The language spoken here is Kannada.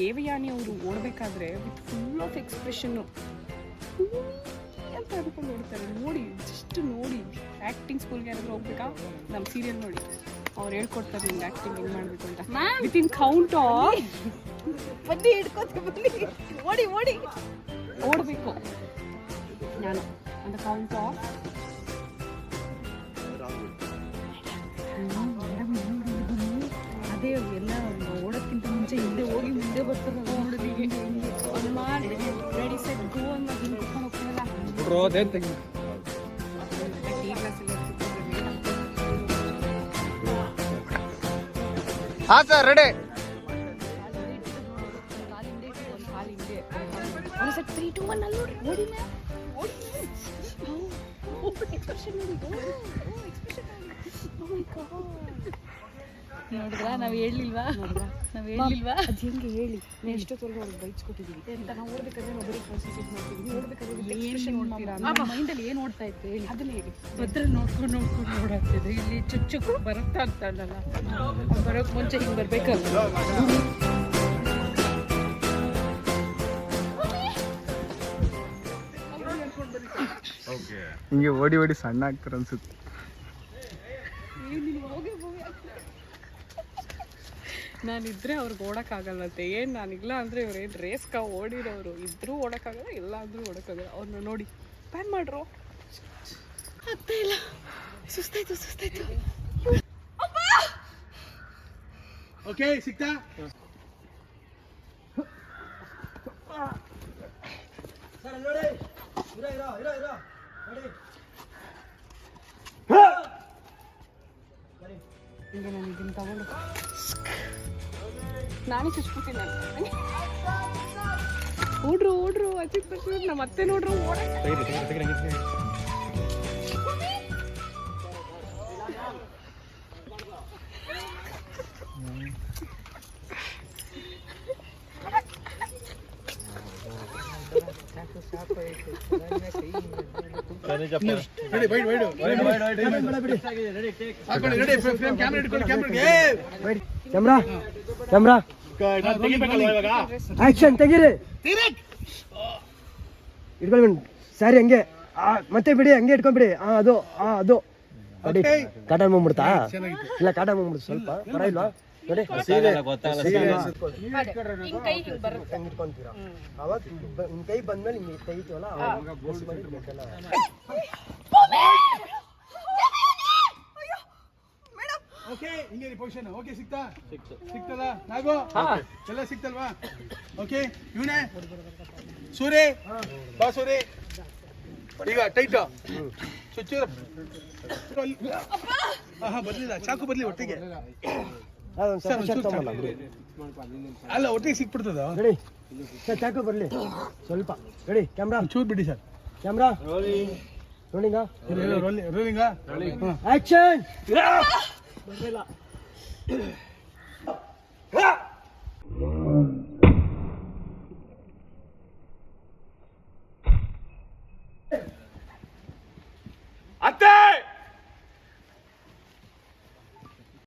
ದೇವಯಾನಿ ಅವರು ಓಡಬೇಕಾದ್ರೆ ವಿತ್ ಫುಲ್ ಆಫ್ ಎಕ್ಸ್ಪ್ರೆಷನ್ನು ಅಂತ ಅಂದ್ಕೊಂಡು ಓಡ್ತಾರೆ. ನೋಡಿ ಜಸ್ಟ್ ನೋಡಿ ಆ್ಯಕ್ಟಿಂಗ್ ಸ್ಕೂಲ್ಗೆ ಯಾರಾದರೂ ಹೋಗ್ಬೇಕಾ? ನಮ್ಮ ಸೀರಿಯಲ್ ನೋಡಿ. ಅವ್ರು ಹೇಳ್ಕೊಡ್ತಾರೆ ನಿಮ್ಗೆ ಆ್ಯಕ್ಟಿಂಗ್ ಹೆಂಗೆ ಮಾಡಬೇಕು ಅಂತ. ವಿತ್ ಇನ್ ಕೌಂಟ್ ಬನ್ನಿ. ಹಿಡ್ಕೋತೆ ಬನ್ನಿ. ಓಡಿ ಓಡಿ. ಓಡಬೇಕು. ನಾನು. ಅಂತ ಕೌಂಟ್ ಆಫ್ ಹೋಗ್ತೀನಲ್ಲ ನೋಡ್ರೋ ಅದೇನ್ ತೆಗಿ ಟಿ ಕ್ಲಾಸಲ್ಲಿ ಹಾ sir ready three two one ಅಲ್ಲಿ ನೋಡಿ ಓಡಿ ಓಡಿ ಎಕ್ಸ್ಪ್ರೆಷನ್ ನೋಡಿ ನೋಡಿದ್ರ? ನಾವು ಹೇಳಿಲ್ವಾ ನಾವು ಹೇಳಿಲ್ವಾ ಅದು ಹೆಂಗೆ ಹೇಳಿ? ನೀವು ಎಷ್ಟೊತ್ತವರೆಗೂ ಅವ್ರಿಗೆ ಬೈಸ್ಕೊಟ್ಟಿದ್ದೀವಿ ಅಂತ ನಾವು ಓಡ್ಬೇಕಾದ್ರೆ ನಾವು ಬರೀ ಪ್ರೋಸೆಸ್ ಮಾಡ್ತೀವಿ. ಓಡ್ಬೇಕಾದ್ರೆ ಎಕ್ಸ್ಪ್ರೆಷನ್ ನೋಡ್ತೀರಾ ನಮ್ಮ ಮೈಂಡಲ್ಲಿ ಏನು ನೋಡ್ತಾ ಇತ್ತು ಹೇಳಿ? ಅದನ್ನ ಹೇಳಿ. ಭದ್ರ ನೋಡ್ಕೊಂಡು ನೋಡ್ಕೊಂಡು ನೋಡಾಗ್ತಿದೆ. ಇಲ್ಲಿ ಚುಚ್ಚು ಬರುತ್ತಾ ಅಂತ ಅಲ್ಲಲ್ಲ? ಬರೋಕ್ ಮುಂಚೆ ಹಿಂಗ್ ಬರ್ಬೇಕಲ್ಲ? ಹಿಂಗೆ ಓಡಿ ಓಡಿ ಸಣ್ಣ ಆಗ್ತಾರೆ ಅನ್ಸುತ್ತೆ. ನಾನಿದ್ರೆ ಅವ್ರಿಗೆ ಓಡೋಕ್ಕಾಗಲ್ಲಂತೆ. ಏನು ನಾನಿಲ್ಲ ಅಂದರೆ ಇವ್ರು ಏನು ರೇಸ್ಕ ಓಡಿರೋರು ಇದ್ರೂ ಓಡೋಕ್ಕಾಗಲ್ಲ ಇಲ್ಲ ಅಂದ್ರೂ ಓಡೋಕ್ಕಾಗಲ್ಲ. ಅವ್ರನ್ನ ನೋಡಿ ಪ್ಯಾನ್ ಮಾಡ್ರು. ಆಗ್ತಾ ಇಲ್ಲ. ಸುಸ್ತಾಯ್ತು ಸುಸ್ತಾಯ್ತು. ಓಕೆ ಸಿಕ್ತಾ? ಈಗ ನಾನು ಇದನ್ನು ತಗೊಂಡು ನಾನೇ ಚುಚ್ಬಿಟ್ಟಿನಿ ನಾನು ಓಡ್ರು ಓಡ್ರು ಅಜಿತ್ ಬರ್ತಾರೆ ನಮ್ಮ ಅತ್ತೆ ನೋಡ್ರು ಓಡ ಕ್ಯಾಮ್ರಾ ಕ್ಯಾಮ್ರಾ ಆಕ್ಷನ್ ಸರಿ ಹಂಗೆ ಮತ್ತೆ ಬಿಡಿ ಹಂಗೆ ಇಟ್ಕೊಂಡ್ಬಿಡಿ ಹಾ ಅದು ಹಾ ಅದು ನೋಡಿ Okay. ಕಾಟ ಬಂದ್ಬಿಡ್ತಾ. ಇಲ್ಲ ಕಾಟ ಬಂದ್ಬಿಡ್ತು ಸ್ವಲ್ಪ ಬರ ಇಲ್ವಾ ನೋಡಿ ಹಿಂಗ್ ಕೈ ಹಿಂಗ್ ಬರುತ್ತೆ ಹಂಗೆ ಇಟ್ಕೊಂತೀರಾ ಅವಾಗ ನಿಮ್ ಕೈ ಬಂದ್ಮೇಲೆ ಹಿಂಗೆ ತೆಗಿತೀವಲ್ಲ ಅವಾಗ ಓಕೆ ಹಿಂಗೆ ಪೊಸಿಷನ್ ಓಕೆ ಸಿಕ್ತಾ ಸಿಕ್ತದ ನಾಗೋ ಎಲ್ಲ ಸಿಕ್ತಲ್ವಾ ಓಕೆ ಇವನೇ ಸೂರಿ ಬಾ ಸೂರಿ ಈಗ ಟೈಟ್ ಚುಚ್ಚು ಹಾ ಬರ್ಲಿಲ್ಲ ಚಾಕು ಬರ್ಲಿ ಒಟ್ಟಿಗೆ ಅದೊಂದು ಸರ್ ಸ್ವಲ್ಪ ಒಂಚೂರು ತಗೊಂಬಲ್ಲ ಬಿಡಿ. ಅಲ್ಲ ಒಟ್ಟಿಗೆ ಸಿಕ್ಬಿಡ್ತದ? ರೆಡಿ. ಸರ್ ಚಾಕು ಬರಲಿ. ಸ್ವಲ್ಪ. Ready camera. ಚೂರ್ ಬಿಡಿ sir. Camera. Rolling rolling action